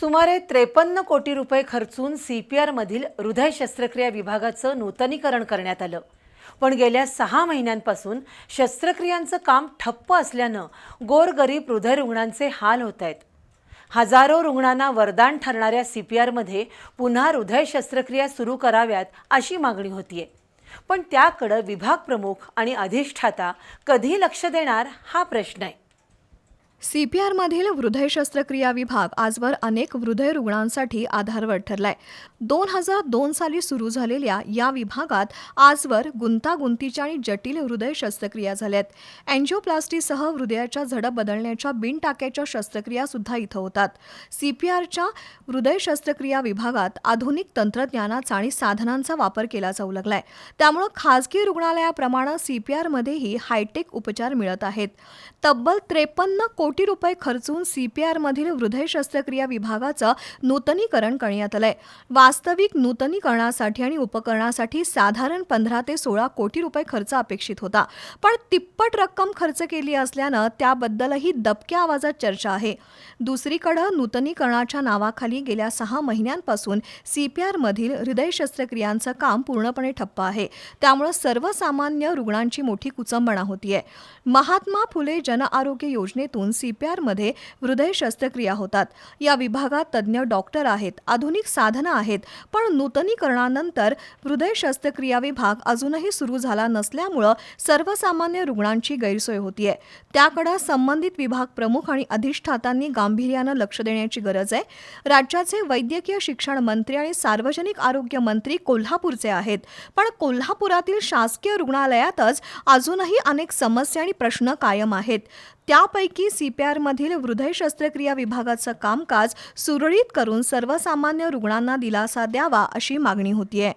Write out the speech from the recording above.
सुमारे त्रेपन्न कोटी रुपये खर्चून सी पी आरमधील हृदय शस्त्रक्रिया विभागाचं नूतनीकरण करण्यात आलं. पण गेल्या सहा महिन्यांपासून शस्त्रक्रियांचं काम ठप्प असल्यानं गोरगरीब हृदय रुग्णांचे हाल होत आहेत. हजारो रुग्णांना वरदान ठरणाऱ्या सी पी आरमध्ये पुन्हा हृदय शस्त्रक्रिया सुरू कराव्यात अशी मागणी होतीये. पण त्याकडं विभाग प्रमुख आणि अधिष्ठाता कधी लक्ष देणार हा प्रश्न आहे. सीपीआरमधील हृदय शस्त्रक्रिया विभाग आजवर अनेक हृदय रुग्णांसाठी आधारवड ठरलाय. दोन हजार दोन साली सुरू झालेल्या या विभागात आजवर गुंतागुंतीच्या आणि जटिल हृदय शस्त्रक्रिया झाल्यात. अँजिओप्लास्टीसह हृदयाच्या झडप बदलण्याच्या बिनटाक्याच्या शस्त्रक्रिया सुद्धा इथं होतात. सीपीआरच्या हृदय शस्त्रक्रिया विभागात आधुनिक तंत्रज्ञानाचा आणि साधनांचा वापर केला जाऊ लागलाय. त्यामुळं खासगी रुग्णालयाप्रमाणे सीपीआरमध्येही हायटेक उपचार मिळत आहेत. तब्बल त्रेपन्न कोटी कोटी रुपये खर्चून सीपीआरमधील हृदय शस्त्रक्रिया विभागाचं नूतनीकरण करण्यात आलंय. वास्तविक नूतनीकरणासाठी आणि उपकरणासाठी साधारण पंधरा ते सोळा कोटी रुपये खर्च अपेक्षित होता. पण तिप्पट रक्कम खर्च केली असल्यानं त्याबद्दलही दबक्या आवाजात चर्चा आहे. दुसरीकडं नूतनीकरणाच्या नावाखाली गेल्या सहा महिन्यांपासून सीपीआरमधील हृदय शस्त्रक्रियांचं काम पूर्णपणे ठप्प आहे. त्यामुळं सर्वसामान्य रुग्णांची मोठी कुचंबणा होतीये. महात्मा फुले जनआरोग्य योजनेतून सी सीपीआरमध्ये हृदय शस्त्रक्रिया होतात. या विभागात तज्ज्ञ डॉक्टर आहेत आधुनिक साधनं आहेत पण नूतनीकरणानंतर हृदय शस्त्रक्रिया विभाग अजूनही सुरू झाला नसल्यामुळं सर्वसामान्य रुग्णांची गैरसोय होतीये. त्याकडे संबंधित विभाग प्रमुख आणि अधिष्ठातांनी गांभीर्यानं लक्ष देण्याची गरज आहे. राज्याचे वैद्यकीय शिक्षण मंत्री आणि सार्वजनिक आरोग्य मंत्री कोल्हापूरचे आहेत. पण कोल्हापुरातील शासकीय रुग्णालयातच अजूनही अनेक समस्या आणि प्रश्न कायम आहेत. त्यापैकी सीपीआरमधील हृदय शस्त्रक्रिया विभागाचं कामकाज सुरळीत करून सर्वसामान्य रुग्णांना दिलासा द्यावा अशी मागणी होतीये.